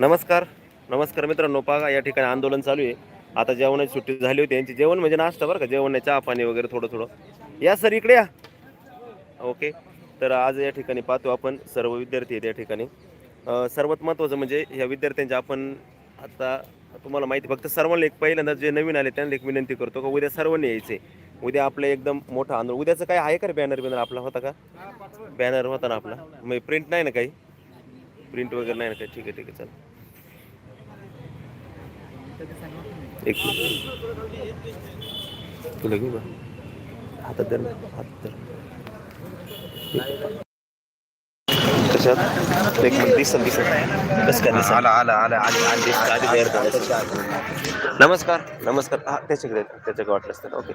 नमस्कार. नमस्कार मित्रांनो पागा या ठिकाणी आंदोलन चालू आहे. आता जेवणाची सुट्टी झाली होती. यांची जेवण म्हणजे नाश्ता बरं का? जेवण नाही चहा पाणी वगैरे थोडं थोडं या सर इकडे या. ओके. तर आज या ठिकाणी पाहतो आपण सर्व विद्यार्थी आहेत या ठिकाणी. सर्वात महत्त्वाचं म्हणजे ह्या विद्यार्थ्यांचे आपण आता तुम्हाला माहिती फक्त सर्वांना एक पहिल्यांदा जे नवीन आले त्यांना एक विनंती करतो का उद्या सर्वांनी यायचे. उद्या आपलं एकदम मोठं आंदोलन. उद्याचं काय आहे का रे बॅनर आपला होता का? बॅनर होता ना आपला. मग प्रिंट नाही ना काही? प्रिंट वगैरे नाही ना काही? ठीक आहे ठीक आहे चल. एक तुला घेऊ का हातात धर ना, हातात धर कशात? एक मिनिट दिसन कसं काय दिसन आला आला आला आली आली दिसतं, आधी. नमस्कार नमस्कार. हा त्याच्याकडे त्याच्याकडे वाटलं असतं. ओके.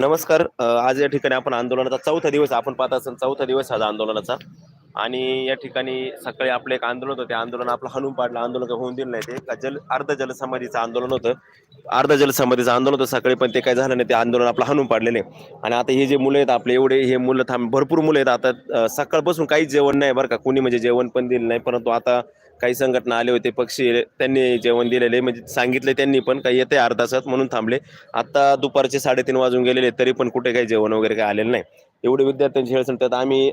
नमस्कार आज या ठिकाणी आपण आंदोलनाचा चौथा दिवस आपण पाहत असेल चौथा दिवस आज आंदोलनाचा. आणि या ठिकाणी सकाळी आपलं एक आंदोलन होतं. ते आंदोलन आपलं हणून पाडलं. आंदोलन होऊन दिलं नाही ते. जल अर्ध जलसमाधीचं आंदोलन होतं. अर्ध जलसमाधीचं आंदोलन होतं सकाळी पण ते काय झालं नाही. ते आंदोलन आपलं हणून पाडलेले आणि आता हे जे मुलं आहेत आपले एवढे हे मुलं थांब भरपूर मुलं आहेत. आता सकाळपासून काहीच जेवण नाही बरं का. कुणी म्हणजे जेवण पण दिलं नाही परंतु आता काही संघटना आले होते पक्षी त्यांनी जेवण दिलेले म्हणजे सांगितले त्यांनी पण काही येते अर्धा तासात म्हणून थांबले. आता दुपारचे साडेतीन वाजून गेलेले तरी पण कुठे काही जेवण वगैरे काही आलेलं नाही. एवढे विद्यार्थ्यांची हेळसण त्यात आम्ही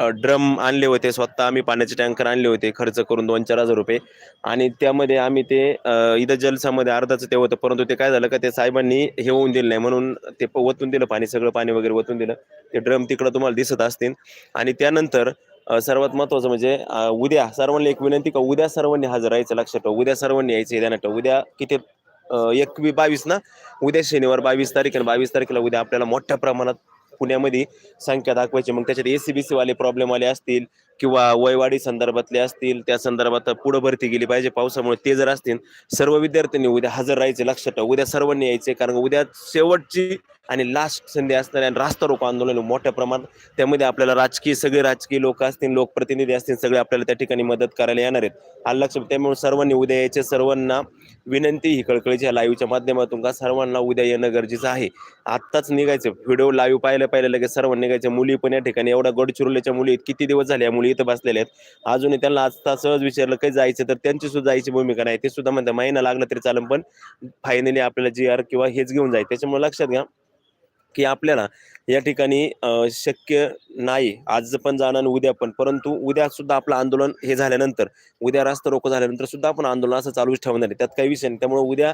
ड्रम आणले होते स्वतः आम्ही पाण्याचे टँकर आणले होते खर्च करून दोन चार हजार रुपये. आणि त्यामध्ये आम्ही ते इथं जलसामध्ये अर्धाचं ते होतं परंतु ते काय झालं का ते साहेबांनी हे होऊन दिलं नाही म्हणून ते वतून ओतून दिलं पाणी सगळं पाणी वगैरे ओतून दिलं. ते ड्रम तिकडं तुम्हाला दिसत असतील. आणि त्यानंतर सर्वात महत्वाचं म्हणजे उद्या सर्वांना एक विनंती का उद्या सर्वांनी हजर राहायचं लक्षात ठेव. उद्या सर्वांनी यायचं ध्यानात ठेवा. उद्या किती एकवी बावीस ना उद्या शनिवार बावीस तारीख आणि बावीस तारखेला उद्या आपल्याला मोठ्या प्रमाणात पुण्यामध्ये संख्या दाखवायची. मग त्याच्यात एसीबीसी वाले प्रॉब्लेम आले असतील किंवा वयवाडी संदर्भातले असतील त्या संदर्भात पुढे भरती गेली पाहिजे. पावसामुळे ते जर असतील सर्व विद्यार्थ्यांनी उद्या हजर राहायचे लक्षात ठेवा. उद्या सर्वांनी यायचे कारण उद्या शेवटची आणि लास्ट संधी असणाऱ्या आणि रास्ता रोको आंदोलन मोठ्या प्रमाणात. त्यामध्ये आपल्याला राजकीय सगळे राजकीय लोक असतील लोकप्रतिनिधी असतील सगळे आपल्याला त्या ठिकाणी मदत करायला येणार आहेत. हा लक्ष त्यामुळे सर्वांनी उद्या यायचे सर्वांना विनंती ही कळकळीच्या लाईव्हच्या माध्यमातून का सर्वांना उद्या येणं गरजेचं आहे. आत्ताच निघायचं व्हिडिओ लाईव्ह पाहिलं पाहिलं लगेच सर्वांनी निघायचं. मुली पण या ठिकाणी एवढा गडचिरोलीच्या मुली आहेत. किती दिवस झाले या मुली इथं बसलेल्या आहेत. अजूनही त्यांना आजता सहज विचारलं काही जायचं? तर त्यांची सुद्धा जायची भूमिका नाही ते सुद्धा म्हणतात महिना लागला तरी चालेल पण फायनली आपल्याला जी आर किंवा हेच घेऊन जाईल. त्याच्यामुळे लक्षात घ्या की आपल्याला या ठिकाणी शक्य नाही. आज पण जाणार उद्या पण. परंतु उद्या सुद्धा आपलं आंदोलन हे झाल्यानंतर उद्या रास्ता रोको झाल्यानंतर सुद्धा आपण आंदोलन असं चालूच ठेवणार आहे. त्यात काही विषय नाही. त्यामुळे उद्या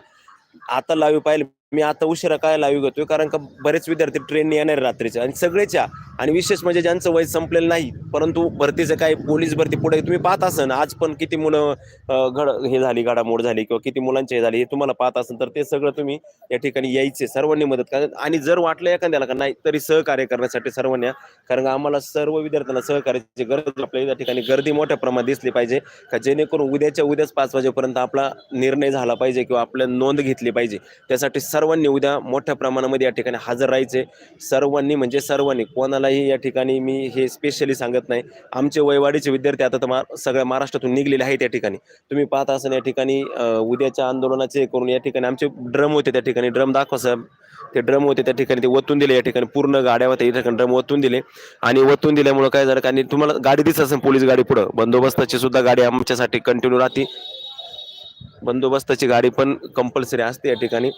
आता लावी पाहिजे मी आता उशिरा काय लाईव्ह घेतोय? कारण का बरेच विद्यार्थी ट्रेनने येणार रात्रीच्या आणि सगळेच्या आणि विशेष म्हणजे ज्यांचं वय संपलेलं नाही परंतु भरतीचं काय पोलीस भरती पुढे तुम्ही पाहत असन आज पण किती मुलं घड हे झाली घडामोड झाली किंवा किती मुलांचे हे झाली हे तुम्हाला पाहत असेल तर ते सगळं तुम्ही या ठिकाणी यायचे सर्वांनी मदत करा. आणि जर वाटलं एखाद्याला का नाही तरी सहकार्य करण्यासाठी सर्वांनी या. कारण का आम्हाला सर्व विद्यार्थ्यांना सहकार्याची गरज आपल्या या ठिकाणी गर्दी मोठ्या प्रमाणात दिसली पाहिजे का जेणेकरून उद्याच्या उद्याच पाच वाजेपर्यंत आपला निर्णय झाला पाहिजे किंवा आपल्या नोंद घेतली पाहिजे. त्यासाठी सर्वांनी उद्या मोठ्या प्रमाणामध्ये या ठिकाणी हजर राहायचे. सर्वांनी म्हणजे सर्वांनी कोणालाही या ठिकाणी मी हे स्पेशली सांगत नाही. आमचे वयवाडीचे विद्यार्थी आता तर मा- सगळ्या महाराष्ट्रातून निघलेले आहेत या ठिकाणी. तुम्ही पाहत असाल या ठिकाणी उद्याच्या आंदोलनाचे करून या ठिकाणी आमचे ड्रम होते त्या ठिकाणी. ड्रम दाखवा साहेब. ते ड्रम होते त्या ठिकाणी ते ओतून दिले या ठिकाणी. पूर्ण गाड्या होत्या या ठिकाणी ड्रम ओतून दिले. आणि ओतून दिल्यामुळे काय झालं कारण तुम्हाला गाडी दिसत असेल पोलीस गाडी पुढं. बंदोबस्ताची सुद्धा गाडी आमच्यासाठी कंटिन्यू राहते. बंदोबस्ताची गाडी पण कंपल्सरी असते या ठिकाणी.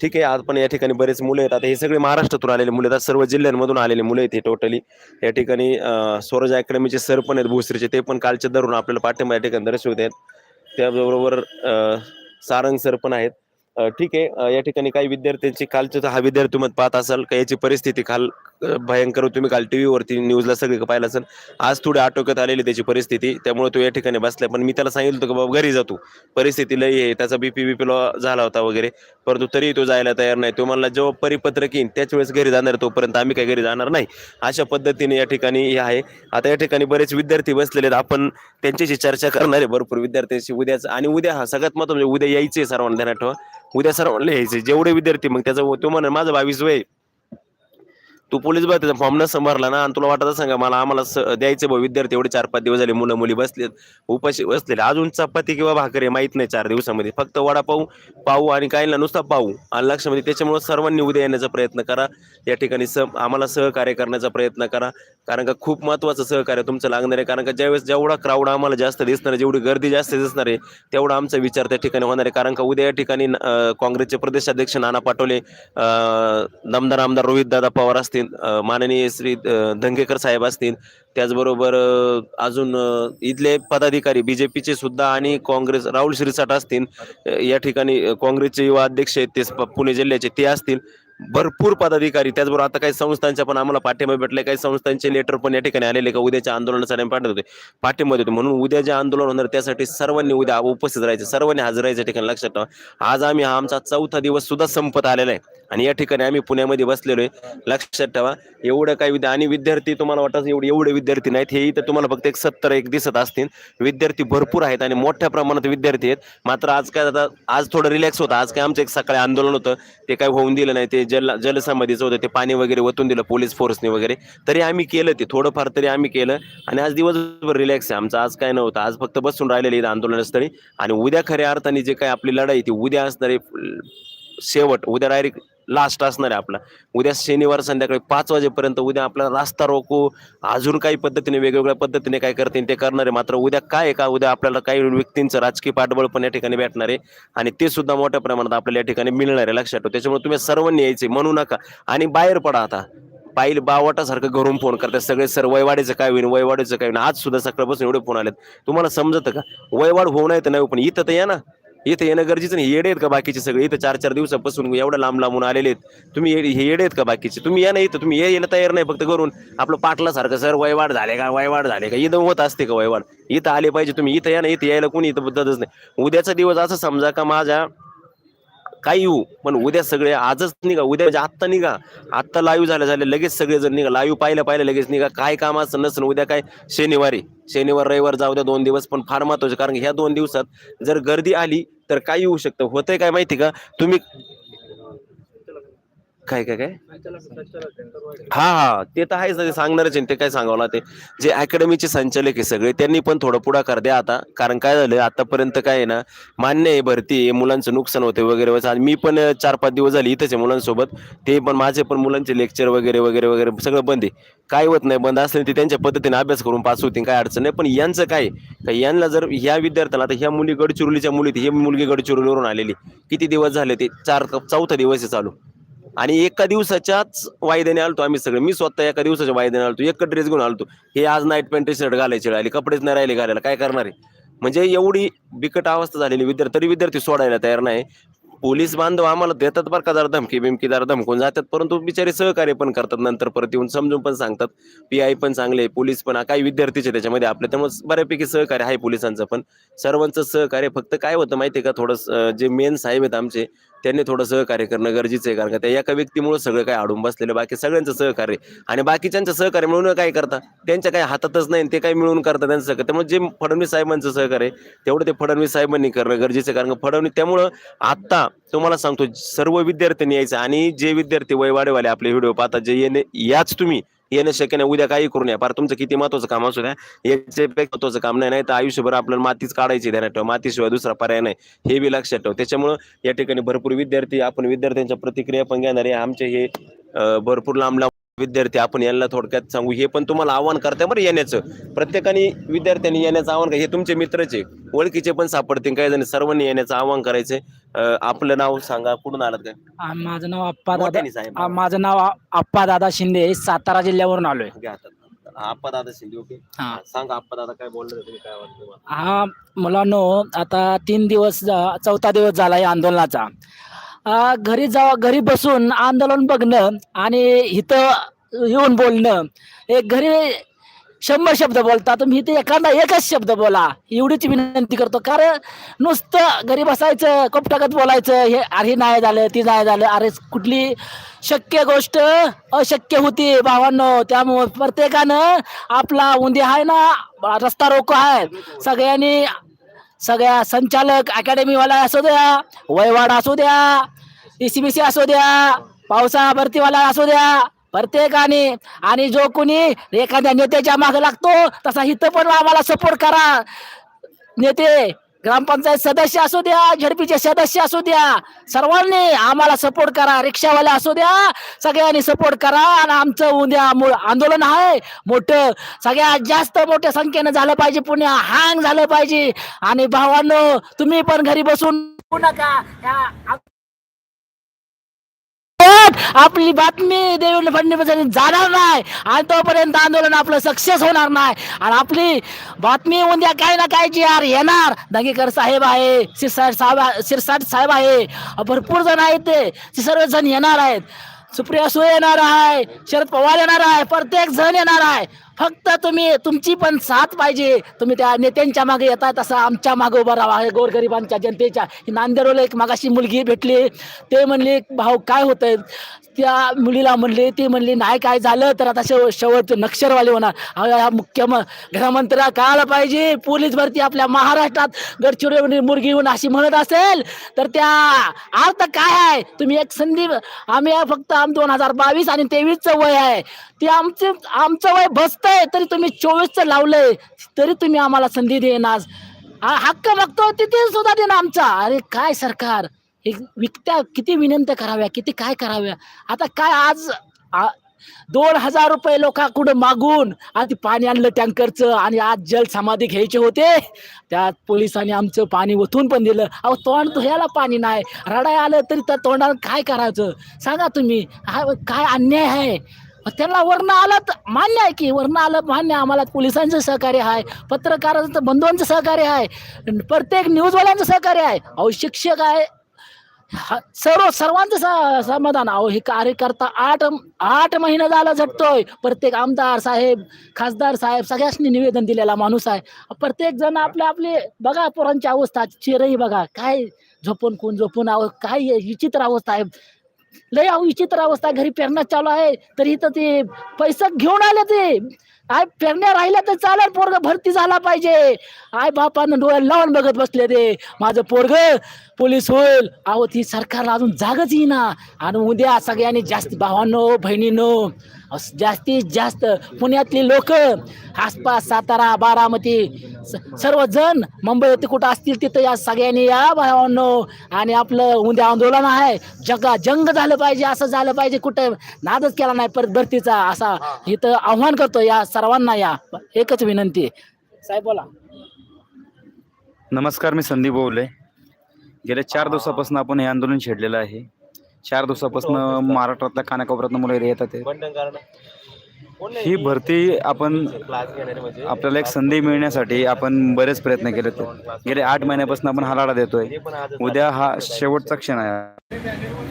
ठीक आहे. आज पण या ठिकाणी बरेच मुलं आहेत. आता हे सगळे महाराष्ट्रातून आलेले मुलं आहेत. सर्व जिल्ह्यांमधून आलेले मुलं आहेत हे टोटली या ठिकाणी स्वराज अकॅडमीचे सर पण आहेत भोसरीचे. ते पण कालच्या धरून आपल्याला पाठिंबा या ठिकाणी दर्शवत आहेत. त्याबरोबर सारंग सर पण आहेत. ठीक आहे. या ठिकाणी काही विद्यार्थ्यांची कालच्या तर हा विद्यार्थी मत पाहत असाल का याची परिस्थिती काल भयंकर होती. तुम्ही काल टी व्हीवरती न्यूजला सगळी पाहिलं असेल. आज थोडी आटोक्यात आलेली त्याची परिस्थिती. त्यामुळे तो या ठिकाणी बसला पण मी त्याला सांगितलं होतं की बाबा घरी जातो परिस्थिती लई आहे. त्याचा बीपी बीपी झाला होता वगैरे. परंतु तरी तो जायला तयार नाही. तो म्हणला जेव्हा परिपत्रक येईन त्याच वेळेस घरी जाणार तोपर्यंत. आम्ही काही घरी जाणार नाही. अशा पद्धतीने या ठिकाणी हे आहे. आता या ठिकाणी बरेच विद्यार्थी बसलेले आहेत. आपण त्यांच्याशी चर्चा करणार आहे. भरपूर विद्यार्थ्यांशी. उद्याच आणि उद्या हा सगळ्यात महत्त्वाचं म्हणजे उद्या यायचे सर्वांना. ध्यानात ठेवा. उद्या सर्वांना यायचे जेवढे विद्यार्थी मग त्याचा तो म्हणे माझं बावीस वय तू पोलीस भरतीचा फॉर्म नसं भरला ना आणि तुला वाटत सांगा मला आम्हाला स- द्यायचे भाऊ विद्यार्थी एवढे चार पाच दिवस झाले मुलं मुली बसलेत उपाशी बसलेले अजून चपाती किंवा भाकरी माहीत नाही चार दिवसामध्ये. फक्त वडापाव पाहू आणि काही ना नुसता पाहू आणि लक्षामध्ये त्याच्यामुळे सर्वांनी उद्या येण्याचा प्रयत्न करा. या ठिकाणी स आम्हाला सहकार्य करण्याचा प्रयत्न करा. कारण का खूप महत्त्वाचं सहकार्य तुमचं लागणार आहे. कारण का ज्यावेळेस जेवढा क्राऊड आम्हाला जास्त दिसणार आहे जेवढी गर्दी जास्त दिसणार आहे तेवढा आमचा विचार त्या ठिकाणी होणार आहे. कारण का उद्या या ठिकाणी काँग्रेसचे प्रदेशाध्यक्ष नाना पाटोले दमदार आमदार रोहित दादा पवार असतील. असतील माननीय श्री धंगेकर साहेब असतील त्याचबरोबर अजून इथले पदाधिकारी बीजेपीचे सुद्धा आणि काँग्रेस राहुल शिरसाट असतील या ठिकाणी काँग्रेसचे युवा अध्यक्ष आहेत ते पुणे जिल्ह्याचे ते असतील भरपूर पदाधिकारी त्याचबरोबर आता काही संस्थांच्या पण आम्हाला पाठिंबा भेटले काही संस्थांचे लेटर पण या ठिकाणी आलेले का उद्याच्या आंदोलनासाठी पाठवत होते पाठिंबा देतो. म्हणून उद्या जे आंदोलन होणार त्यासाठी सर्वांनी उद्या उपस्थित राहायचे सर्वांनी हजर राहायच्या ठिकाणी लक्षात ठेवा. आज आम्ही हा आमचा चौथा दिवस सुद्धा संपत आलेला आहे. आणि या ठिकाणी आम्ही पुण्यामध्ये बसलेलो आहे. लक्षात ठेवा एवढं काही विद्या आणि विद्यार्थी तुम्हाला वाटत एवढे एवढे विद्यार्थी नाहीत. हे इथं तुम्हाला फक्त एक सत्तर एक दिसत असतील. विद्यार्थी भरपूर आहेत आणि मोठ्या प्रमाणात विद्यार्थी आहेत. मात्र आज काय आता आज थोडं रिलॅक्स होतं. आज काय आमचं एक सकाळी आंदोलन होतं. ते काय होऊन दिलं नाही. ते जल जलसमाधीचं होतं. ते पाणी वगैरे वतून दिलं पोलीस फोर्सने वगैरे. तरी आम्ही केलं ते. थोडंफार तरी आम्ही केलं. आणि आज दिवसभर रिलॅक्स आहे. आमचं आज काय नव्हतं. आज फक्त बसून राहिलेलं आंदोलन आंदोलनस्थळी. आणि उद्या खऱ्या अर्थाने जे काही आपली लढाई ती उद्या असणार आहे शेवट उद्या डायरेक्ट लास्ट असणार आहे आपला. उद्या शनिवार संध्याकाळी पाच वाजेपर्यंत उद्या आपला रास्ता रोको अजून काही पद्धतीने वेगवेगळ्या पद्धतीने काय करतील ते करणार आहे. मात्र उद्या काय आहे का? उद्या आपल्याला काही व्यक्तींचं राजकीय पाठबळ पण या ठिकाणी भेटणार आहे. आणि ते सुद्धा मोठ्या प्रमाणात आपल्याला या ठिकाणी मिळणार आहे. लक्षात ठेवा. त्याच्यामुळे तुम्ही सर्वांनी यायचे म्हणू नका. आणि बाहेर पडा आता. पाहिलं बावटासारखं घरून फोन करतात सगळे. सर वयवाडीचं काय होईल वयवाडीचं काय होईल आज सुद्धा सकाळपासून एवढे फोन आलेत. तुम्हाला समजतं का? वयवाड होऊ नाही तर नाही पण इथं तर या ना. इथं येणं गरजेचं नाही. येडे आहेत का बाकीचे सगळे? इथं चार चार दिवसापासून एवढं लांब लांबून आलेले आहेत. तुम्ही हे येडे आहेत का बाकीचे? तुम्ही या ना इथं. तुम्ही यायला तयार नाही फक्त करून आपलं पाटलासारखं सर वयवाड झाले का? वयवाड झाले का? इथं होत असते का वयवाड इथं आले पाहिजे तुम्ही. इथं या ना इथं यायला कोणी इथं बद्दलच नाही. उद्याचा दिवस असं समजा का माझ्या काही येऊ पण उद्या सगळे आजच निघा. उद्या म्हणजे आत्ता निघा. आत्ता लाईव्ह झालं झालं लगेच सगळे जण निघा. लाईव्ह पाहिलं पाहिलं लगेच निघा. काय कामाचं नसलं. उद्या काय? शनिवारी. शनिवार रविवार जाऊ द्या दोन दिवस पण फार महत्त्वाचे कारण ह्या दोन दिवसात जर गर्दी आली तर काय येऊ शकतं. होतंय काय माहिती का? तुम्ही काय काय काय? हा हा. ते तर आहेच ना ते सांगणारच आहे. ते काय सांगावं ना ते जे अकॅडमीचे संचालक आहे सगळे त्यांनी पण थोडं पुढाकार द्या आता. कारण काय झालं आतापर्यंत काय आहे ना मान्य आहे भरती आहे मुलांचं नुकसान होते वगैरे वगैरे. आणि मी पण चार पाच दिवस झाले इथंच आहे मुलांसोबत. ते पण माझे पण मुलांचे लेक्चर वगैरे वगैरे वगैरे सगळं बंद आहे. काय होत नाही बंद असले ते त्यांच्या पद्धतीने अभ्यास करून पास होतील काय अडचण नाही. पण यांचं काय का यांना जर ह्या विद्यार्थ्याला आता ह्या मुली गडचिरोलीच्या मुली ही मुलगी गडचिरोलीवरून आलेली किती दिवस झाले ते? चार चौथा दिवस आहे चालू. आणि एका दिवसाच्याच वायद्याने आलतो आम्ही सगळे. मी स्वतः एका दिवसाच्या वायद्याने आलतो. एक ड्रेस घेऊन आलतो. हे आज नाईट पॅन्ट टी शर्ट घालायचे राहिले कपडेच नाही राहिले घालायला. काय करणार आहे? म्हणजे एवढी बिकट अवस्था झालेली विद्यार्थी तरी विद्यार्थी सोडायला तयार नाही. पोलीस बांधव आम्हाला देतात बरं का जरा धमकी बिमकी जरा धमकून जातात परंतु बिचारे सहकार्य पण करतात. नंतर परत येऊन समजून पण सांगतात. पी आय पण चांगले पोलीस पण काही विद्यार्थीचे त्याच्यामध्ये आपले त्यामुळे बऱ्यापैकी सहकार्य आहे पोलिसांचं पण. सर्वांचं सहकार्य फक्त काय होतं माहिती आहे का थोडं जे मेन साहेब आहेत आमचे त्यांनी थोडं सहकार्य करणं गरजेचं आहे कारण का त्या एका व्यक्तीमुळे सगळं काय अडून बसलेलं बाकी सगळ्यांचं सहकार्य आणि बाकीच्यांचं सहकार्य मिळून काय करता? त्यांच्या काही हातातच नाही आणि ते काय मिळून करतात त्यांचं सहकार्य. त्यामुळे जे फडणवीस साहेबांचं सहकार्य आहे, तेवढं ते फडणवीस साहेबांनी करणं गरजेचं आहे कारण का फडणवीस त्यामुळं आत्ता तुम्हाला सांगतो सर्व विद्यार्थ्यांनी यायचं. आणि जे विद्यार्थी वयवाडेवाले आपले व्हिडिओ पाहतात जे येणे याच तुम्ही येणं शक्य नाही. उद्या काही करून या फार तुमचं किती महत्वाचं काम असू द्या. याचे महत्वाचं काम नाही. नाही तर आयुष्यभर आपल्याला मातीच काढायची ध्यानात ठेवा. मातीशिवाय दुसरा पर्याय नाही. हे बी लक्षात ठेव. त्याच्यामुळं या ठिकाणी भरपूर विद्यार्थी आपण विद्यार्थ्यांच्या प्रतिक्रिया पण घेणार आहे. आमचे हे अं, भरपूर लांब लांब विद्यार्थी आपण यांना थोडक्यात सांगू. हे पण तुम्हाला आव्हान करताय बरं येण्याचं. प्रत्येकाने विद्यार्थ्यांनी येण्याचं आव्हान हे तुमचे मित्रच ओळखीचे पण सापडतील. काही जण सर्वांनी येण्याचं आव्हान करायचंय. अं, आपलं नाव सांगा. कुठून आलात काय? आ, माझं नाव अप्पा दादा साहेब. आ, माझं नाव आ- अप्पा दादा शिंदे सातारा जिल्ह्यावरून आलोय. घ्या हातात. आप्पा दादा शिंदे ओके. हा. सांगा आप्पा दादा काय बोलले तुम्ही काय वाटतं तुम्हाला? हा मुलांनो आता तीन दिवस झा- चौथा दिवस झाला या आंदोलनाचा. घरी जावा घरी बसून आंदोलन बघणं आणि इथं येऊन बोलणं. हे घरी शंभर शब्द बोलता तुम्ही इथे एखादा एकच शब्द बोला. एवढीच विनंती करतो. कारण नुसतं घरी बसायचं कपटागत बोलायचं हे अरे नाही झालं ती नाही झालं अरे कुठली शक्य गोष्ट अशक्य होती भावांनो. त्यामुळे प्रत्येकानं आपला उंदी आहे ना रस्ता रोको आहे. सगळ्यांनी सगळ्या संचालक अकॅडमीवाला असू द्या वयवाड असू द्या सी बी सी असू द्या पावसाळा भरतीवाला असू द्या प्रत्येकाने आणि जो कोणी एखाद्या नेत्याच्या मागे लागतो तसा इथं पण आम्हाला सपोर्ट करा. नेते ग्रामपंचायत सदस्य असू द्या झडपीचे सदस्य असू द्या सर्वांनी आम्हाला सपोर्ट करा रिक्षावाले असू द्या सगळ्यांनी सपोर्ट करा आणि आमचं उद्या आंदोलन आहे. मोठं सगळ्यात जास्त मोठ्या संख्येनं झालं पाहिजे पुण्या हँग झालं पाहिजे. आणि भावांनो तुम्ही पण घरी बसून नका. या आपली बातमी देवेंद्र फडणवीस यांनी जाणार नाही आणि तोपर्यंत आंदोलन आपलं सक्सेस होणार नाही. आणि आपली बातमी उद्या काय ना काय जी यार येणार. दंगेकर साहेब आहे शिरसाट साहेब शिरसाट साहेब आहे. भरपूर जण आहेत ते. ते सर्वजण येणार आहेत. सुप्रिया सुळे येणार आहे शरद पवार येणार आहे प्रत्येक जण येणार आहे. फक्त तुम्ही तुमची पण साथ पाहिजे. तुम्ही त्या नेत्यांच्या मागे येतात तसं आमच्या मागे उभं राहा. हे गोरगरिबांच्या जनतेच्या. ही नांदेडला एक मागाशी मुलगी भेटली. ते म्हणले भाऊ काय होतंय? त्या मुलीला म्हणले ती म्हणली नाही काय झालं तर आता शेव शेवट नक्षरवाले होणार. अहो, या मुख्य म- कळायला पाहिजे. पोलीस भरती आपल्या महाराष्ट्रात गडचिरोली मुलगी येऊन अशी म्हणत असेल तर त्या अर्थ काय आहे? तुम्ही एक संधी आम्ही फक्त आम दोन हजार बावीस आणि तेवीसचं वय आहे. ते आमचे आमचं वय बसतंय तरी तुम्ही चोवीसचं लावलंय तरी तुम्ही आम्हाला संधी देणार. हा हक्क मागतो तिथे सुद्धा देणं आमचा. अरे काय सरकार? हे विकत्या किती विनंत्या कराव्या किती काय कराव्या? आता काय आज आ- दोन हजार रुपये लोकांकडून मागून आधी पाणी आणलं टँकरचं आणि आज जल समाधी घ्यायचे होते त्यात पोलिसांनी आमचं पाणी ओतून पण दिलं. अहो तोंड धुयाला पाणी नाही. रडाय आलं तरी त्या तोंडाला काय करायचं? सांगा तुम्ही हा काय अन्याय आहे? मग त्यांना वर्ण आलं तर मान्य आहे की वर्ण आलं मान्य आम्हाला पोलिसांचं सहकार्य आहे पत्रकारांचं बंधूंचं सहकार्य आहे प्रत्येक न्यूजवाल्यांचं सहकार्य आहे. अहो शिक्षक आहे सर्व सर्वांचं समाधान. अहो हे कार्यकर्ता आठ आठ महिने झाला झटतोय. प्रत्येक आमदार साहेब खासदार साहेब सगळ्यांनी निवेदन दिलेला माणूस आहे. प्रत्येक जण आपले आपले बघा पोरांची अवस्था चिरही बघा. काय झोपून कोण झोपून आव काय विचित्र अवस्था आहे. लय अहो विचित्र अवस्था घरी पेरणं चालू आहे. तरी तर ते पैसा घेऊन आले ते. आय पेरण्या राहिल्या तर चालेल पोरग भरती झाला पाहिजे. आय बापानं डोळ्याला लावून बघत बसले ते माझं पोरग पोलीस होईल. अहो ती सरकारला अजून जागच येईना. आणि उद्या सगळ्यांनी जास्त भावांनो बहिणीनो जास्तीत जास्त पुण्यातली लोक आसपास सातारा बारामती स- सर्वजण मुंबईत कुठं असतील तिथं या सगळ्यांनी या भावांनो. आणि आपलं उद्या आंदोलन आहे. जगा जंग झालं पाहिजे असं झालं पाहिजे. कुठं नादच केला नाही परत भरतीचा असा इथं आव्हान करतो या सर्वांना या. एकच विनंती. साहेब बोला. नमस्कार मी संदीप बोवले. गेल्या चार दिवसापासून आपण हे आंदोलन छेडलेलं आहे. चार दिवसापासून महाराष्ट्रातल्या कानाकोपऱ्यातनं मुलं येतात नाही? ही भरती आपण आपल्याला एक संधी मिळण्यासाठी आपण बरेच प्रयत्न केले होते. गेले आठ महिन्यापासून आपण हा लढा देतोय. ते उद्या हा शेवटचा क्षण आहे.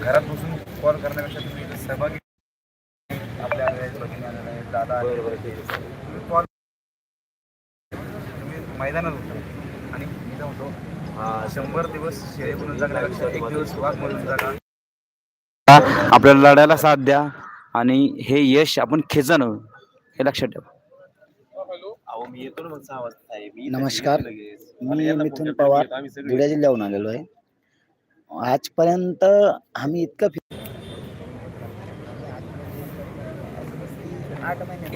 घरात बसून कॉल करण्यापेक्षा तुम्ही सहभागी आपल्या दादा मैदानात होता. आणि शंभर दिवस शेळी म्हणून जगण्यापेक्षा एक दिवस वाघ म्हणून जगा. आपल्याला लढायला साथ द्या आणि हे यश आपण खेचानं हे लक्षात ठेवा नमस्कार. मी मिथुन पवार करतो. आम्ही सगळे- धुळे जिल्ह्याहून आलेलो आहे आजपर्यंत आम्ही इतकं आठ महिने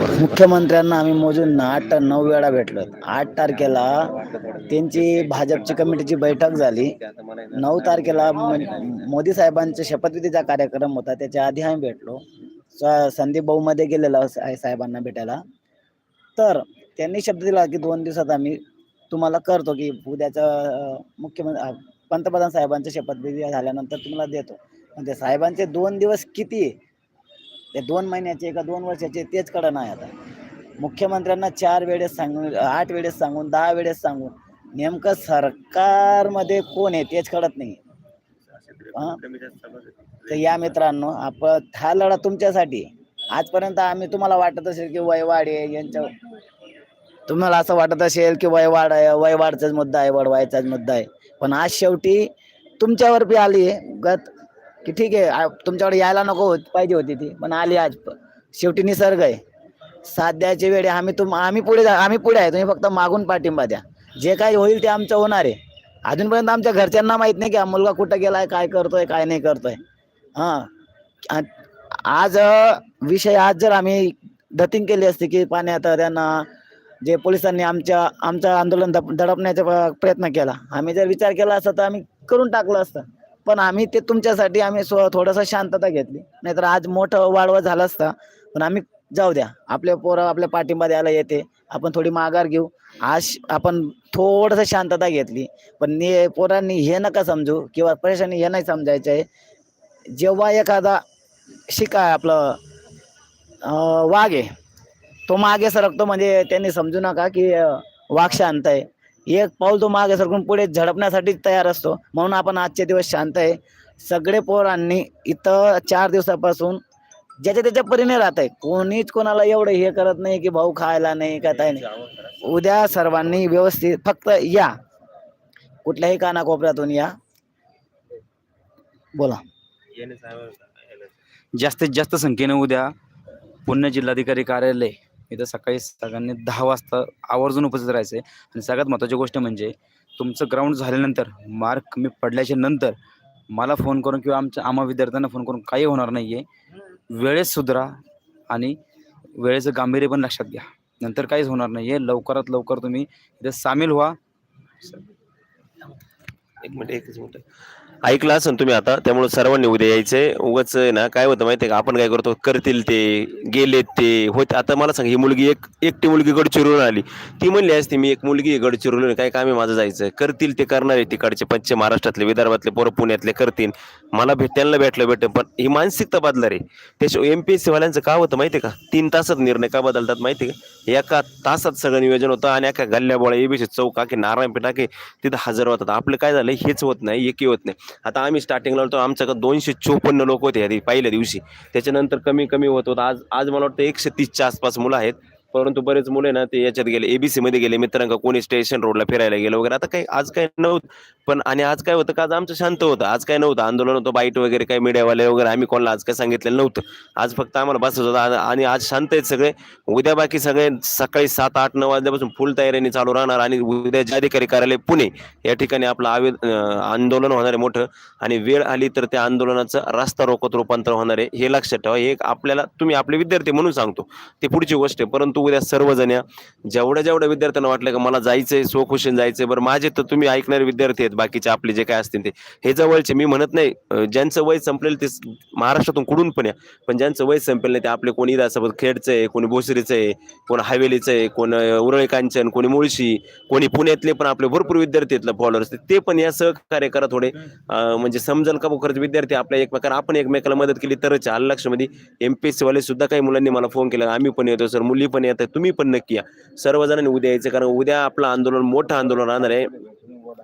मुख्यमंत्र्यांना आम्ही मोजून आठ नऊ वेळा भेटलो. आठ तारखेला त्यांची भाजपची कमिटीची बैठक झाली. नऊ तारखेला मोदी साहेबांचा शपथविधीचा कार्यक्रम होता. त्याच्या आधी आम्ही भेटलो. स- संदीप भाऊमध्ये गेलेला गेलेलो आहे साहेबांना भेटायला. तर त्यांनी शब्द दिला की दोन दिवसात आम्ही तुम्हाला करतो की उद्याचं मुख्यमंत्री पंतप्रधान साहेबांचा शपथविधी झाल्यानंतर तुम्हाला देतो. म्हणजे साहेबांचे दोन दिवस किती आहे? ते दोन महिन्याचे का दोन वर्षाचे तेच कळणं आहे आता. मुख्यमंत्र्यांना चार वेळेस सांगून आठ वेळेस सांगून दहा वेळेस सांगून नेमकं सरकारमध्ये कोण आहे तेच कळत नाही. तर या मित्रांनो आपण हा लढा तुमच्यासाठी. आजपर्यंत आम्ही तुम्हाला वाटत असेल की वयवाड आहे यांच्या तुम्हाला असं वाटत असेल की वयवाड आहे वयवाडचाच मुद्दा आहे वडवायचाच मुद्दा आहे. पण आज शेवटी तुमच्यावर बी आली आहे गत की ठीक आहे तुमच्याकडे यायला नको होत पाहिजे होती ती. पण आली आज. शेवटी निसर्ग आहे. साथ द्यायची वेळ आहे. आम्ही तुम आम्ही पुढे जा- आम्ही पुढे आहे. तुम्ही फक्त मागून पाठिंबा द्या. जे काही होईल ते आमचं होणार आहे. अजूनपर्यंत आमच्या घरच्यांना माहीत नाही की हा मुलगा कुठं गेलाय काय करतोय काय नाही करतोय. हां. आज विषय आज जर आम्ही धतिंग केली असती की पाण्यात त्यांना जे पोलिसांनी आमच्या आमचं आंदोलन दडपण्याचा प्रयत्न केला. आम्ही जर विचार केला असता तर आम्ही करून टाकलं असतं. पण आम्ही ते तुमच्यासाठी आम्ही स्व थोडंसं शांतता घेतली. नाहीतर आज मोठं वाढवं झालं असतं. पण आम्ही जाऊ द्या. आपल्या पोरं आपल्या पाठिंबा द्यायला येते. आपण थोडी माघार घेऊ. आज आपण थोडंसं शांतता घेतली. पण ने पोरांनी हे नका समजू किंवा परेशानी हे नाही समजायचं आहे. जेव्हा एखादा शिका आपलं वाघ आहे तो मागे सरकतो म्हणजे त्यांनी समजू नका की वाघ शांत आहे. एक पाऊल तो मागे सरकून पुढे झडपण्यासाठीच तयार असतो. म्हणून आपण आजचे दिवस शांत आहे. सगळे पोरांनी इथं चार दिवसापासून ज्याच्या त्याच्या परीने राहत आहे. कोणीच कोणाला एवढं हे करत नाही की भाऊ खायला नाही का काय नाही. उद्या सर्वांनी व्यवस्थित फक्त या. कुठल्याही कानाकोपऱ्यातून या. बोला. जास्तीत जास्त संख्येने उद्या पुणे जिल्हाधिकारी कार्यालय इथं सकाळी सगळ्यांनी दहा वाजता आवर्जून उपस्थित राहायचं. आहे आणि सगळ्यात महत्त्वाची गोष्ट म्हणजे तुमचं ग्राउंड झाल्यानंतर मार्क कमी पडल्याच्या नंतर मला फोन करून किंवा आमच्या आम्हा विद्यार्थ्यांना फोन करून काही होणार नाही आहे वेळेत सुधरा आणि वेळेचं गांभीर्य पण लक्षात घ्या. नंतर काहीच होणार नाही आहे लवकरात लवकर तुम्ही इथे सामील व्हा. एक मिनिट एकच मिनिट. ऐकलं असेल तुम्ही आता त्यामुळे सर्वांनी उद्या यायचंय. उगाच आहे ना काय होतं माहितीये का आपण काय करतो करतील ते गेलेत ते होत आता मला सांग ही मुलगी एक एकटी मुलगी गडचिरून आली. ती म्हणली असते मी एक मुलगी आहे काय काम आहे माझं जायचं? करतील ते करणार आहे तिकडचे पश्चिम महाराष्ट्रातले विदर्भातले पोरं पुण्यातले करतील. मला भेट त्यांना भेटलं भेटेल पण ही मानसिकता बदला रे त्याशिवाय एम पी एस सी वाल्यांचं काय होतं माहितीये का? तीन तासात निर्णय का बदलतात माहितीये का? एका तासात सगळं नियोजन होतं आणि एका गल्ल्याबोळा एबीसी चौक की नारायणपेठ टाके तिथं हजर होतात. आपलं काय झालं हेच होत नाही एकही होत नाही. आता आम्ही स्टार्टिंगला होतो आमच्याकडे दोनशे चोपन्न लोक होते आधी पहिल्या दिवशी. त्याच्यानंतर कमी कमी होत होतं आज आज मला वाटतं एकशे तीसच्या आसपास मुलं आहेत. परंतु बरेच मुलं आहे ना ते याच्यात गेले एबीसी मध्ये गेले मित्रांका कोणी स्टेशन रोडला फिरायला गेलं वगैरे. आता काही आज काय नव्हतं पण आणि आज काय होतं का आज आमचं शांत होतं. आज काय नव्हतं आंदोलन होतं बाईट वगैरे काही मीडियावाले वगैरे आम्ही कोणाला आज काय सांगितलेलं नव्हतं. आज फक्त आम्हाला बसत होतं. आणि आज शांत आहेत सगळे. उद्या बाकी सगळे सकाळी सात आठ नऊ वाजल्यापासून फुल तयारीने चालू राहणार आणि उद्या जिल्हाधिकारी कार्यालय पुणे या ठिकाणी आपलं आवे आंदोलन होणार आहे मोठं. आणि वेळ आली तर त्या आंदोलनाचं रास्ता रोखत रूपांतर होणार आहे. हे लक्षात ठेवा. हे एक आपल्याला तुम्ही आपले विद्यार्थी म्हणून सांगतो. ते पुढची गोष्ट आहे. परंतु उद्या सर्वजण या जेवढ्या जेवढ्या विद्यार्थ्यांना वाटलं का मला जायचंय स्वखुशीन जायचंय बरं माझे तर तुम्ही ऐकणारे विद्यार्थी आहेत बाकीचे आपले जे काय असतील ते. हे जवळचे मी म्हणत नाही ज्यांचं वय संपलेलं ते महाराष्ट्रातून कुठून पण या पण ज्यांचं वय संपेल नाही ते आपले कोणी इरासोबत खेडचं आहे कोणी भोसरीचं आहे कोण हवेलीचं आहे कोण अं, उरळी कांचन कोणी मुळशी कोणी पुण्यातले पण आपले भरपूर विद्यार्थी आहेत फॉलोअर्स ते पण या सहकार्य करा थोडे. म्हणजे समजल का खरंच विद्यार्थी आपल्या एकमेकांना आपण एकमेकाला मदत केली तरच आलं लक्षामध्ये एम पी वाले सुद्धा काही मुलांनी मला फोन केला आम्ही पण येतो सर मुली पण येतात तुम्ही पण नक्की या. सर्वजणांनी उद्या यायचं कारण उद्या आपलं आंदोलन मोठं आंदोलन राहणार आहे.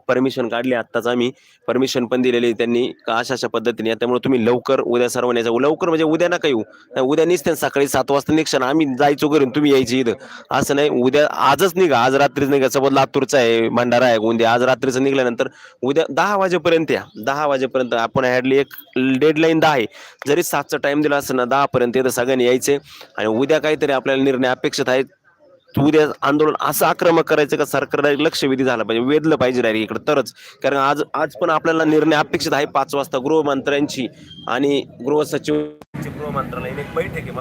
परमिशन काढली आत्ताच आम्ही. परमिशन पण दिलेली त्यांनी अशा अशा पद्धतीने. या. त्यामुळे तुम्ही लवकर उद्या सर्वांनी यायचं लवकर म्हणजे उद्या नका येऊ. उद्या निघते सकाळी सात वाजता निघशान आम्ही जायचो करून तुम्ही यायची इथं. असं नाही उद्या आजच निघा. आज रात्रीच निघा. सोबत लातूरचा आहे भंडारा आहे गोंदिया. आज रात्रीचं निघाल्यानंतर उद्या दहा वाजेपर्यंत या. दहा वाजेपर्यंत आपण हॅडली एक डेडलाईन दहा आहे. जरी सातचा टाइम दिला असं ना दहापर्यंत येतं सगळ्यांनी यायचे. आणि उद्या काहीतरी आपल्याला निर्णय अपेक्षित आहेत. तू उद्या आंदोलन असं आक्रमक करायचं का सरकार direct लक्षवेधी झालं पाहिजे वेधलं पाहिजे डायरेक्ट इकडे. तरच कारण आज आज पण आपल्याला निर्णय अपेक्षित आहे पाच वाजता गृहमंत्र्यांची आणि गृह गृहमंत्रालयाने एक बैठक आहे.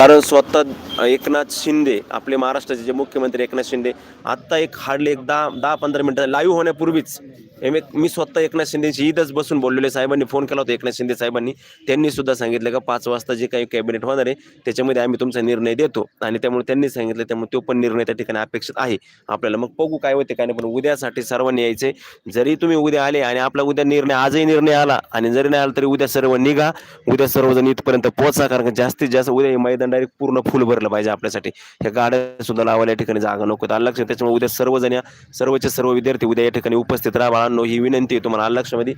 कारण स्वतः एकनाथ शिंदे आपले महाराष्ट्राचे जे मुख्यमंत्री एकनाथ शिंदे आत्ता एक हार्डली एक दहा दहा पंधरा मिनिटं लाईव्ह होण्यापूर्वीच एम एक मी स्वतः एकनाथ शिंदेची ईदच बसून बोललेले साहेबांनी फोन केला होता एकनाथ शिंदे साहेबांनी. त्यांनी सुद्धा सांगितलं का पाच वाजता जे काही कॅबिनेट होणार आहे त्याच्यामध्ये आम्ही तुमचा निर्णय देतो. आणि त्यामुळे त्यांनी सांगितलं त्यामुळे तो पण निर्णय त्या ठिकाणी अपेक्षित आहे. आपल्याला मग बघू काय होते काय नाही. पण उद्यासाठी सर्वांनी यायचे जरी तुम्ही उद्या आले आणि आपला उद्या निर्णय आजही निर्णय आला आणि जरी नाही आला तरी उद्या सर्व निघा. उद्या सर्वजण इथपर्यंत पोहोचा कारण जास्तीत जास्त उद्या हे मैदान डायरेक्ट पूर्ण फुल भरलं पाहिजे आपल्यासाठी. ह्या गाड्या सुद्धा लावायला या ठिकाणी जागा नको. तर लक्ष त्याच्यामुळे उद्या सर्वजण या सर्वचे सर्व विद्यार्थी उद्या या ठिकाणी उपस्थित राहा. मित्रांनो ही विनंती आहे तुम्हाला लक्षमध्ये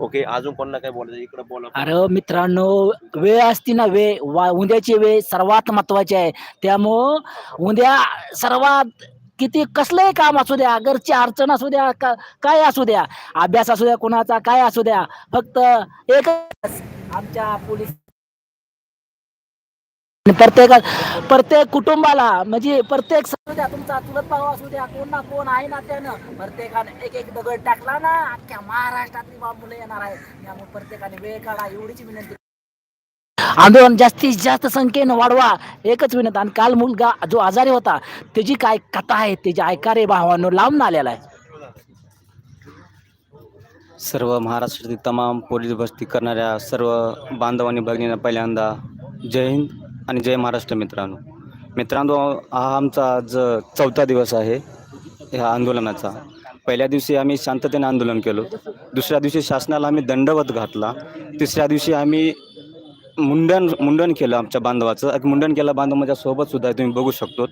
ओके अजून कोणाला काय बोलायचं? इकडे बोला अरे मित्रांनो वेळ असती ना वेळ. वा उद्याची वेळ सर्वात महत्वाची आहे. त्यामुळं उद्या सर्वात किती कसलंही काम असू द्या घरची अडचण असू द्या का- काय असू द्या अभ्यास असू द्या कोणाचा काय असू द्या फक्त एक आमच्या पोलीस प्रत्येक प्रत्येक कुटुंबाला म्हणजे प्रत्येक असू द्या तुमचा चुलत भाऊ असू द्या कोण ना कोण आहे ना त्यानं प्रत्येकाने एक एक दगड टाकला ना अख्ख्या महाराष्ट्रातली बा मुलं येणार आहे त्यामुळे प्रत्येकाने वेळ काढा एवढीच विनंती. आंदोलन जास्तीत जास्त संख्येनं वाढवा एकच विनंती. आणि काल मुलगा जो आजारी होता त्याची काय कथा आहे त्याची ऐकारे भावानं लांबून आलेला आहे. सर्व महाराष्ट्रातील तमाम पोलीस भरती करणाऱ्या सर्व बांधवांनी भगिनींना पहिल्यांदा जय हिंद. आणि जय महाराष्ट्र मित्रांनो. मित्रांनो हा आमचा आज चौथा दिवस आहे ह्या आंदोलनाचा. पहिल्या दिवशी आम्ही शांततेने आंदोलन केलो. दुसऱ्या दिवशी शासनाला आम्ही दंडवत घातला. तिसऱ्या दिवशी आम्ही मुंडन मुंडन केलं आमच्या बांधवाचं. एक मुंडन केलं बांधव माझ्या सोबत सुद्धा तुम्ही बघू शकतो.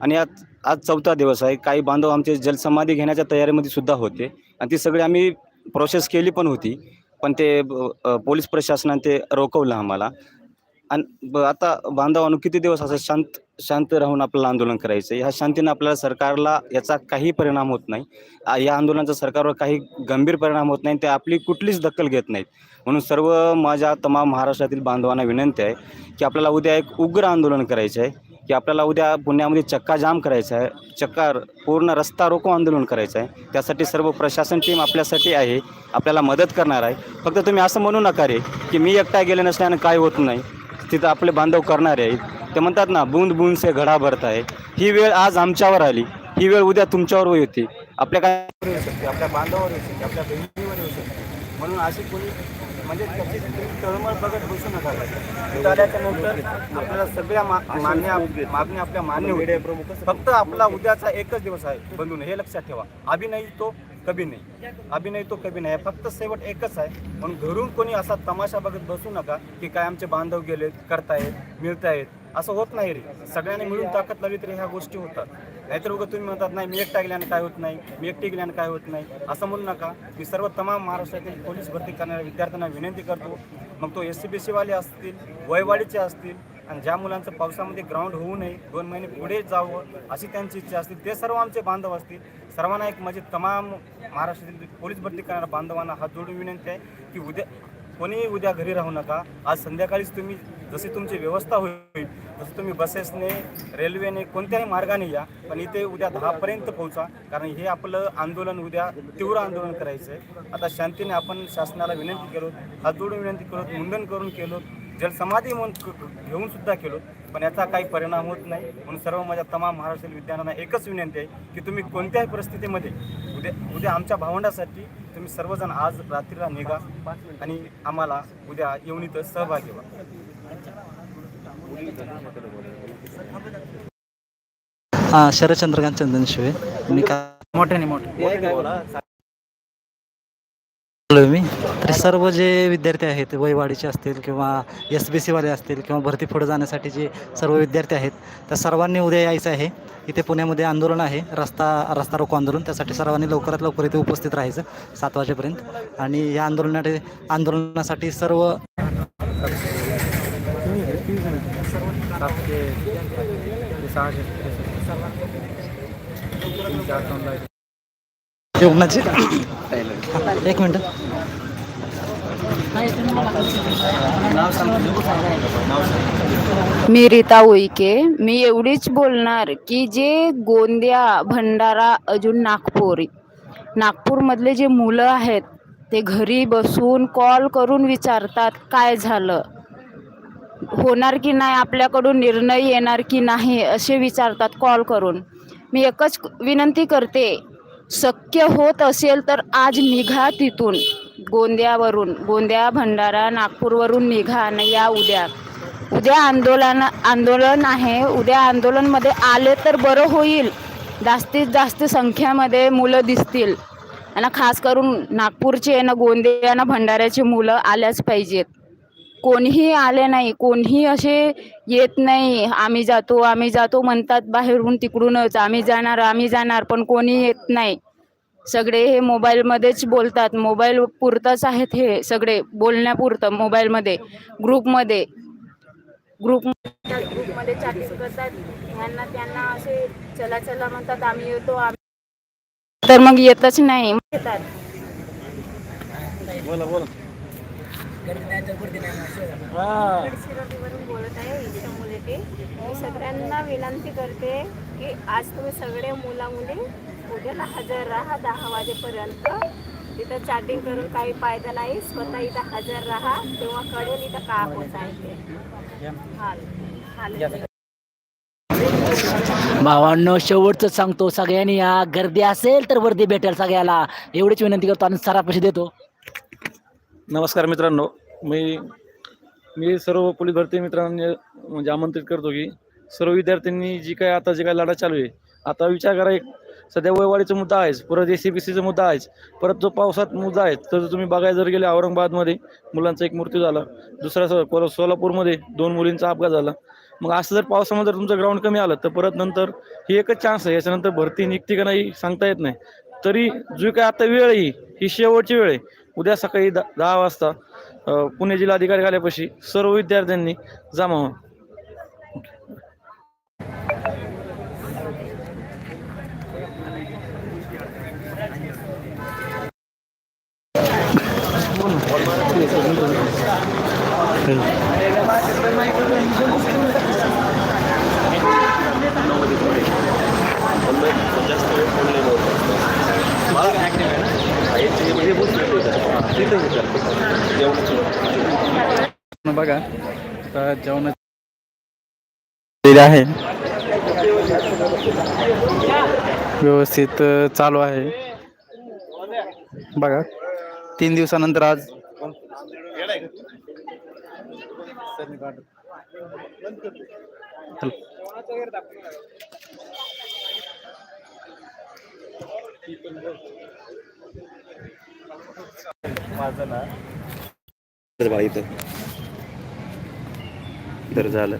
आणि आज आज चौथा दिवस आहे. काही बांधव आमचे जलसमाधी घेण्याच्या तयारीमध्ये सुद्धा होते. आणि ती सगळी आम्ही प्रोसेस केली पण होती. पण ते पोलीस प्रशासनाने ते रोखवलं आम्हाला. आणि ब- आता बांधवांनो किती दिवस असं शांत शांत राहून आपल्याला आंदोलन करायचं ह्या शांतीने आपल्याला सरकारला याचा काही परिणाम होत नाही. आ- या आंदोलनाचा सरकारवर काही गंभीर परिणाम होत नाही ते आपली कुठलीच दखल घेत नाहीत. म्हणून सर्व माझ्या तमाम महाराष्ट्रातील बांधवांना विनंती आहे की आपल्याला उद्या एक उग्र आंदोलन करायचं आहे की आपल्याला उद्या पुण्यामध्ये चक्काजाम करायचा आहे चक्का पूर्ण रस्ता रोको आंदोलन करायचं आहे. त्यासाठी सर्व प्रशासन टीम आपल्यासाठी आहे आपल्याला मदत करणार आहे. फक्त तुम्ही असं म्हणू नका रे की मी एकटा गेले नसल्यानं काय होत नाही. तिथं आपले बांधव करणारे आहेत ते म्हणतात ना बूंद बूंद से घडा भरत आहे ही वेळ आज आमच्यावर आली. ही वेळ उद्या तुमच्यावर होती आपल्या काय येऊ शकते आपल्या बांधावर येऊ शकते आपल्या बहिणीवर येऊ शकते. म्हणून अशी कोणी म्हणजे त्याची तळमळ बघत बसू नका तिथं नंतर आपल्याला सगळ्या मा मागण्या मागण्या आपल्या मान्य होईल फक्त आपला उद्याचा एकच दिवस आहे बंधून हे लक्षात ठेवा. अभिनय तो कभी नाही. अभिनय तो कभी नाही. फक्त शेवट एकच आहे. म्हणून घरून कोणी असा तमाशा बघत बसू नका की काय आमचे बांधव गेलेत करतायत मिळतायत. असं होत नाही रे. सगळ्यांनी मिळून ताकद लावली तरी ह्या गोष्टी होतात. नाहीतर उगा तुम्ही म्हणतात नाही मी एकटा गेल्याने काय होत नाही. मी एकटी गेल्याने काय होत नाही. असं म्हणू नका. मी सर्व तमाम महाराष्ट्रातील पोलीस भरती करणाऱ्या विद्यार्थ्यांना विनंती करतो. मग तो एस सी बी सीवाले असतील वयवाडीचे असतील आणि ज्या मुलांचं पावसामध्ये ग्राउंड होऊ नये दोन महिने पुढे जावं अशी त्यांची इच्छा असते ते सर्व आमचे बांधव असतील. सर्वांना एक माझी तमाम महाराष्ट्रातील पोलीस भरती करणाऱ्या बांधवांना हात जोडून विनंती आहे की उद्या कोणीही उद्या घरी राहू नका. आज संध्याकाळीच तुम्ही जशी तुमची व्यवस्था होईल तसं तुम्ही बसेसने रेल्वेने कोणत्याही मार्गाने या पण इथे उद्या दहापर्यंत पोहोचा. कारण हे आपलं आंदोलन उद्या तीव्र आंदोलन करायचं आहे आता शांतीने आपण शासनाला विनंती केलो हात जोडून विनंती केलो मुंडन करून केलो जलसमाधी म्हणून घेऊन सुद्धा केलो पण याचा काही परिणाम होत नाही. म्हणून सर्व माझ्या तमाम महाराष्ट्रीय विद्यार्थ्यांना एकच विनंती आहे की तुम्ही कोणत्याही परिस्थितीमध्ये उद्या उद्या आमच्या भावंडासाठी तुम्ही सर्वजण आज रात्रीला निघा आणि आम्हाला उद्या येऊन इथं सहभागी व्हा. हा शरदचंद्रकांत चंदन शिवे मी का मोठ्याने मोठे बोललोय मी. तर सर्व जे विद्यार्थी आहेत वयवाडीचे असतील किंवा एस बी सीवाले असतील किंवा भरती पुढे जाण्यासाठी जे सर्व विद्यार्थी आहेत त्या सर्वांनी उद्या यायचं आहे. इथे पुण्यामध्ये आंदोलन आहे रस्ता रस्ता रोको आंदोलन. त्यासाठी सर्वांनी लवकरात लवकर इथे उपस्थित राहायचं सात वाजेपर्यंत. आणि या आंदोलनासाठी आंदोलनासाठी सर्व जेवणाचे एक मिनटं. मी रीता उईके. मी एवढीच बोलणार की जे गोंदिया भंडारा अजून नागपूर नागपूरमधले जे मुलं आहेत ते घरी बसून कॉल करून विचारतात काय झालं? होणार की नाही? आपल्याकडून निर्णय येणार की नाही? असे विचारतात कॉल करून. मी एकच विनंती करते शक्य होत असेल तर आज निघा तिथून. गोंदियावरून. गोंदिया भंडारा नागपूरवरून निघा आणि या उद्या. उद्या आंदोलन आंदोलन आहे. उद्या आंदोलनमध्ये आले तर बरं होईल. जास्तीत जास्त संख्यामध्ये मुलं दिसतील. आणि खास करून नागपूरचे ना गोंदिया ना भंडाऱ्याचे मुलं आल्याच पाहिजेत. कोणीही आले नाही कोणीही असे येत नाही. आम्ही जातो आम्ही जातो म्हणतात बाहेरून तिकडूनच. आम्ही जाणार आम्ही जाणार पण कोणी येत नाही. सगळे हे मोबाईलमध्येच बोलतात. मोबाईल पुरतंच आहेत हे सगळे बोलण्यापुरतं मोबाईलमध्ये ग्रुपमध्ये. ग्रुप ग्रुपमध्ये चॅटिंग करतात. ह्यांना त्यांना असे चला चला म्हणतात आम्ही येतो आम्ही तर मग येतच नाही. बोलत आहे मुलेटे मी सगळ्यांना विनंती करते की आज तुम्ही सगळे मुला मुली उद्याला हजर राहा दहा वाजेपर्यंत. तिथं चॅटिंग करून काही फायदा नाही. स्वतः इथं हजर राहा. तेव्हा कळेल इथं का होत आहे ते. हाल. हाल. भावांनो शेवटचं सांगतो सगळ्यांनी. या गर्दी असेल तर वर्दी भेटेल सगळ्याला. एवढीच विनंती करतो आणि सरापाशी देतो. नमस्कार मित्रांनो. मी मी सर्व पोलीस भरती मित्रांनी म्हणजे आमंत्रित करतो की सर्व विद्यार्थ्यांनी जी काय आता जे काय लढा चालू आहे आता विचार करा एक सध्या वयवाडीचा मुद्दा आहेच परत ए सी बी सीचा मुद्दा आहेच परत जो पावसात मुद्दा आहे तर तुम्ही बघायला जर गेले औरंगाबादमध्ये मुलांचा एक मृत्यू झाला दुसरा स- परत सोलापूरमध्ये दोन मुलींचा अपघात झाला. मग असं जर पावसामध्ये जर तुमचं ग्राउंड कमी आलं तर परत नंतर ही एकच चान्स आहे याच्यानंतर भरती निघते का नाही सांगता येत नाही. तरी जी काय आता वेळ आहे ही ही शेवटची वेळ आहे. उद्या सकाळी द दहा वाजता पुणे जिल्हाधिकारी आल्यापाशी सर्व विद्यार्थ्यांनी जमा व्हा. जास्त वेळ फोन नाही मला बघा म्हणजे तिथं जेवणाची बघा जेवण आहे. व्यवस्थित चालू आहे. बघा तीन दिवसानंतर आज माझं ना इथं. तर झालं.